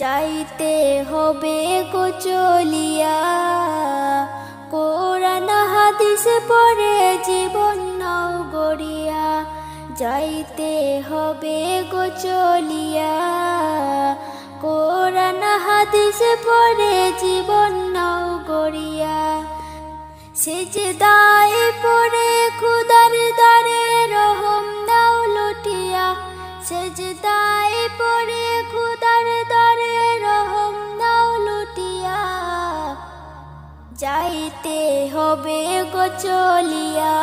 যাইতে হবে গো চলিয়া, কোরআন হাদিস পড়ে জীবন নাও গড়িয়া। যাইতে হবে গো চলিয়া, কোরআন হাদিস পড়ে জীবন নাও সেজদায় পড়ে খুদার দারে রহম দাও লুটিয়া। সেজদায় পড়ে খুদার দারে রহম দাও লুটিয়া। যাইতে হবে গো চলিয়া।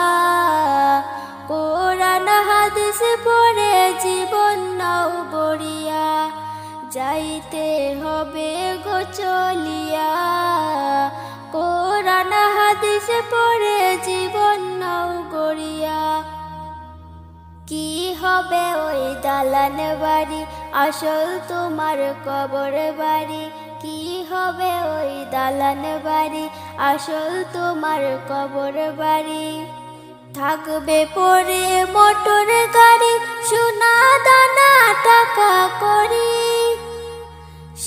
কোরআন, হাদিস পড়ে জীবন নাও গড়িয়া। যাইতে হবে গো চলিয়া। হাদিস পড়ে জীবন নাও গড়িয়া। কি হবে ওই দালান বাড়ি? আসল তোমার কবর বাড়ি। কি হবে ওই দালান বাড়ি? আসল তোমার কবর বাড়ি। থাকবে পরে মোটর গাড়ি, সোনা দানা টাকা করি।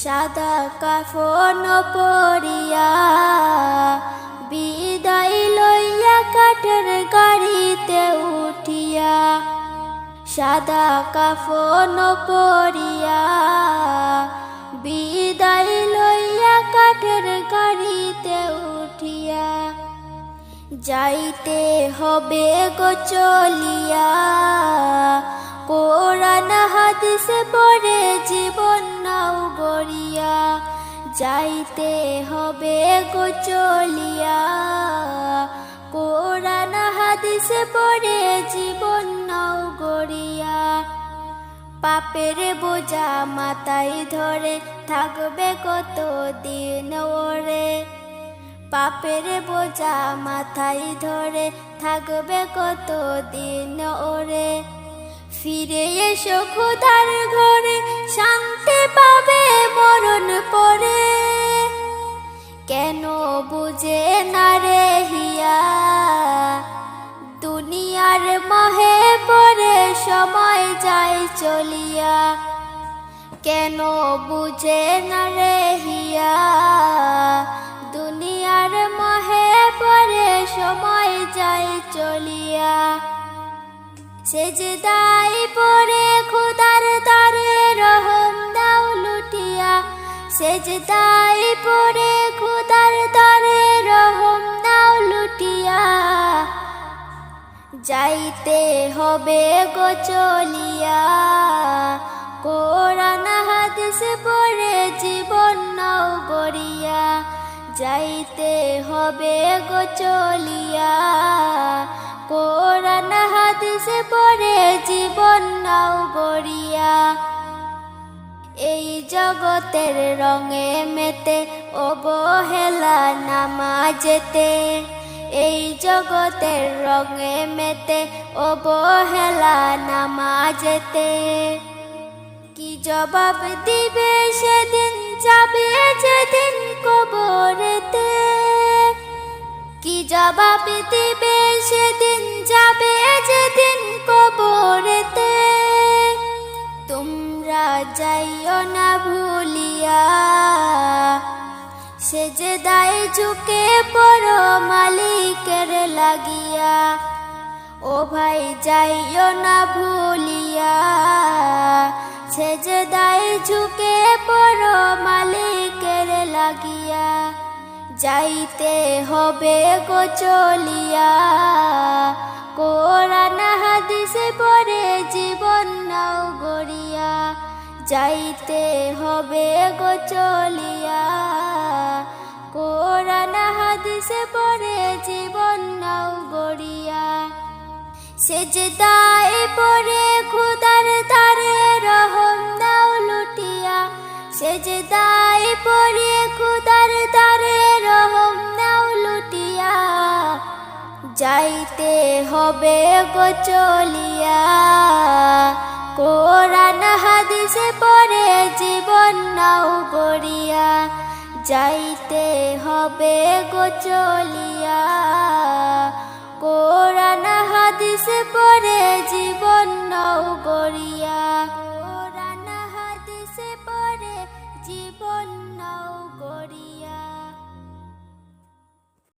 সাদা কাফন পরিয়া সাদা কাফন পরিয়া বিদায় লইয়া কাঠের গাড়িতে উঠিয়া, যাইতে হবে গো চলিয়া। কোরআন হাদিস পড়ে জীবন নাও গড়িয়া, যাইতে হবে গো চলিয়া। কোরআন, হাদিসে পড়ে জীবন নাও গড়িয়া। পাপের বোঝা মাথায় ধরে, থাকবে কত দিন ওরে? পাপের বোঝা মাথায় ধরে, থাকবে কত দিন ওরে? ফিরে এসো খোদার ঘরে, শান্তি পাবে মরণ পরে। কেন বুঝে যায় চলিয়া, কেন বুঝে না রে হিয়া? দুনিয়ার মহে পরে সময় যায় চলিয়া। সেজদাই পরে খুদার তারে রহম দাও লুটিয়া সেজদাই পরে খুদার তারে যাইতে হবে গো চলিয়া। কোরআন, হাদিস পড়ে জীবন নাও গড়িয়া। যাইতে হবে গো চলিয়া। কোরআন, হাদিস পড়ে জীবন নাও গড়িয়া। এই জগতের রঙে মেতে অবহেলা নামাজেতে। এই জগতের রঙে মেতে, অবহেলা নামাজেতে। কি জবাব দিবে সেদিন, যাবে যেদিন কবরেতে? কি জবাব দিবে সেদিন, যাবে যেদিন কবরেতে? তোমরা যাইও না ভুলিয়া। সে যে দায় ঝুঁকে পড়ো মালিকের লাগিয়া। ও ভাই, যাইও না ভুলিয়া। সে যে দায় ঝুঁকে পড়ো মালিকের লাগিয়া। যাইতে হবে গো চলিয়া। কোরআন হাদিসে পড়ে জীবন নাও গড়িয়া। যাইতে হবে গো চলিয়া। হাদিসে পড়ে জীবন নাও গড়িয়া। সেজদায় পড়ে খুদার তারে রহম নাও লুটিয়া। সেজদায় পড়ে খুদার তারে রহম নাও লুটিয়া। যাইতে হবে গো চলিয়া। কোরআন হাদিসে পড়ে জীবন নাও গড়িয়া। যাইতে হবে গো চলিয়া। কোরআন হাদিস পরে জীবন